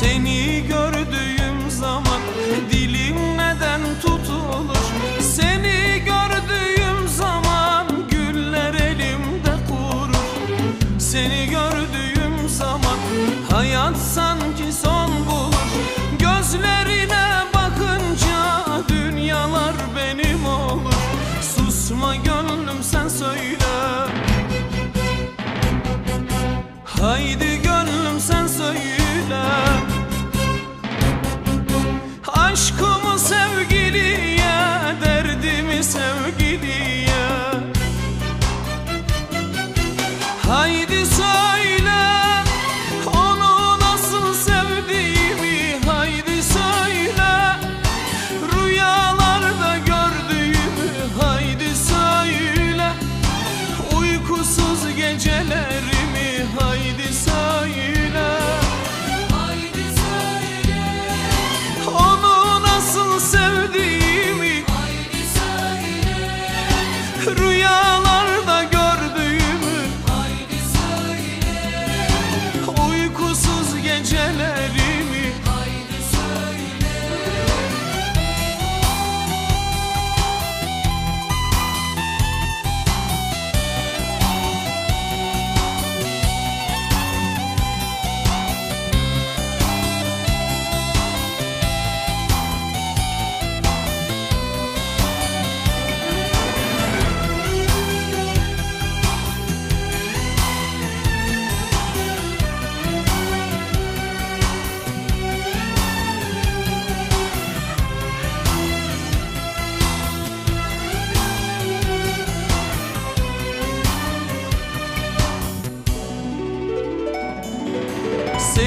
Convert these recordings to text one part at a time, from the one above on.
seni gör Aşkımı sevgiliye, derdimi sevgiliye. Haydi söyle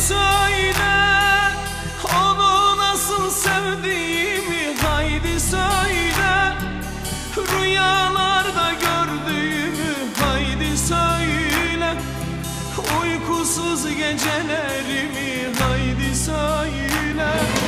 söyle Onu nasıl sevdiğimi Haydi söyle. Rüyalarda gördüğümü Haydi söyle. Uykusuz gecelerimi Haydi söyle